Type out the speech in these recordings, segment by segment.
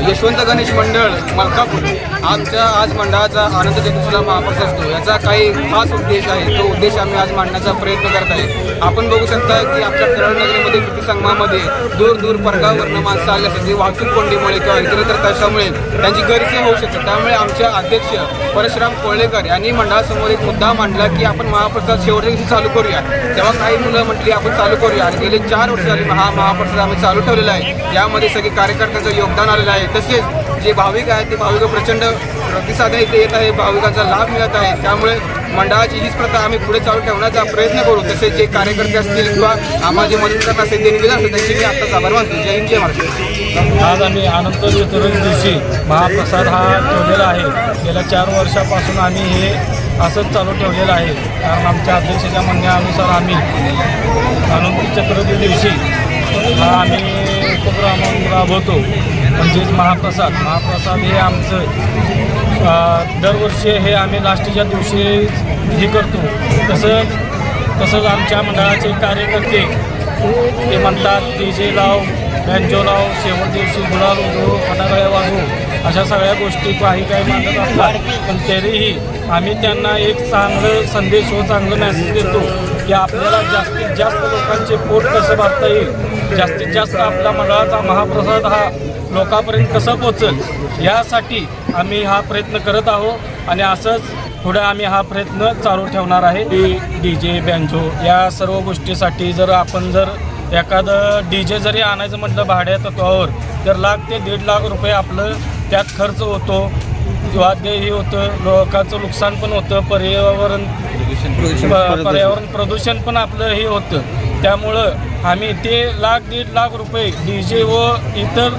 यशवंत गणेश मंडळ मलकापूर आमच्या आज मंडळाचा आनंद चतुर्थीला महाप्रसाद असतो. याचा काही खास उद्देश आहे. तो उद्देश आम्ही आज मांडण्याचा प्रयत्न करत आहे. आपण बघू शकता की आपल्या कराड नगरीमध्ये कृती संगमामध्ये दूर दूर परगावरनं माणसं आली असतात. वाहतूक कोंडीमुळे किंवा इतरत्र कशामुळे त्यांची गैरसोय होऊ शकते. त्यामुळे आमच्या अध्यक्ष परशुराम कोळेकर यांनी मंडळासमोर एक मुद्दा मांडला की आपण महाप्रसाद शेवटच्या दिवशी चालू करूया. तेव्हा काही मुलं म्हटली आपण चालू करूया. आणि गेले चार वर्ष झाली हा महाप्रसाद आम्ही चालू ठेवलेला आहे. यामध्ये सगळे कार्यकर्त्यांचं योगदान आलेलं आहे. तसेच जे भाविक आहेत ते भाविक प्रचंड प्रतिसाद इथे येत आहे भाविकांचा लाभ मिळत आहे. त्यामुळे मंडळाची हीच प्रथा आम्ही पुढे चालू ठेवण्याचा प्रयत्न करू. तसेच जे कार्यकर्ते असतील किंवा आम्हाला जे मदत करणार असेल देणगीदार असतील त्यांची मी आत्ताच आभार मानतो. जय हिंद जय महाराष्ट्र. आज आम्ही अनंत चतुर्थी दिवशी महाप्रसाद हा ठेवलेला आहे. गेल्या चार वर्षापासून आम्ही हे असंच चालू ठेवलेलं आहे. कारण आमच्या अध्यक्षाच्या म्हणण्यानुसार आम्ही आनंद चतुर्थी दिवशी हा आम्ही उपक्रम राबवतो. म्हणजेच महाप्रसाद. महाप्रसाद हे आमचं दरवर्षी हे आम्ही लास्टच्या दिवशी हे करतो. तसंच तसंच आमच्या मंडळाचे कार्यकर्ते ते म्हणतात डीजे लाव बँजो लाव शेवट दिवशी गुलाल उधळू फटाकड्या वाजवू अशा सगळ्या गोष्टी काही काही मांडत असतात. पण तरीही आम्ही त्यांना एक चांगलं संदेश व चांगलं मेसेज देतो की आपल्याला जास्तीत जास्त लोकांचे पोट कसं भरता येईल? जास्तीत जास्त आपल्या मंडळाचा महाप्रसाद हा लोकांपर्यंत कसं पोचेल यासाठी आम्ही हा प्रयत्न करत आहोत आणि असंच पुढे आम्ही हा प्रयत्न चालू ठेवणार आहे. डी डी जे बँजो या सर्व गोष्टीसाठी जर आपण जर एखादं डी जे जरी आणायचं म्हटलं भाड्या तत्वावर तर लाख ते दीड लाख रुपये आपलं त्यात खर्च होतो. वाद्यही होतं लोकांचं नुकसान पण होतं पर्यावरण पर्यावरण प्रदूषण. पण आपलं हे होतं. त्यामुळं आम्ही ते लाख दीड लाख रुपये डी जे व इतर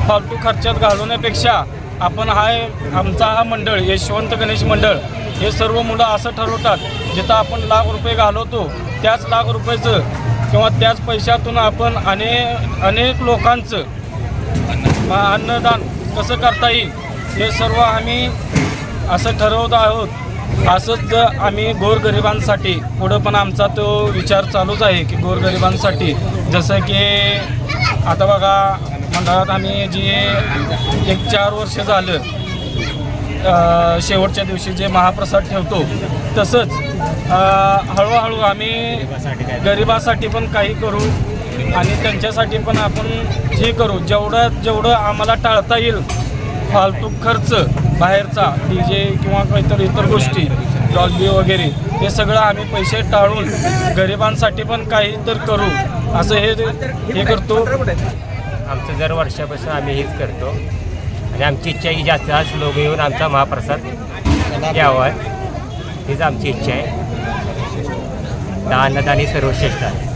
फालतू खर्चात घालवण्यापेक्षा आपण हा आमचा हा मंडळ यशवंत गणेश मंडळ हे सर्व मुलं असं ठरवतात जिथं आपण लाख रुपये घालवतो त्याच लाख रुपयाचं किंवा त्याच पैशातून आपण अने अनेक लोकांचं अन्नदान कसं करता येईल हे सर्व आम्ही असं ठरवत आहोत. असंच आम्ही गोरगरिबांसाठी पुढं पण आमचा तो विचार चालूच आहे की गोरगरिबांसाठी जसं की आता बघा मंडळात आम्ही जे एक चार वर्ष झालं शेवटच्या दिवशी जे महाप्रसाद ठेवतो तसंच हळूहळू आम्ही गरिबासाठी पण काही करू आणि त्यांच्यासाठी पण आपण हे करू. जेवढं जेवढं आम्हाला टाळता येईल फालतू खर्च बाहेरचा डी जे किंवा काहीतरी इतर गोष्टी डॉल्बी वगैरे हे सगळं आम्ही पैसे टाळून गरिबांसाठी पण काही तर करू असं हे हे करतो. आमचं दर वर्षापासून आम्ही हेच करतो. आणि आमची इच्छा आहे की जास्त जास्त लोक येऊन आमचा महाप्रसाद द्यावा हीच आमची इच्छा आहे. दानदानी सर्वश्रेष्ठ आहे.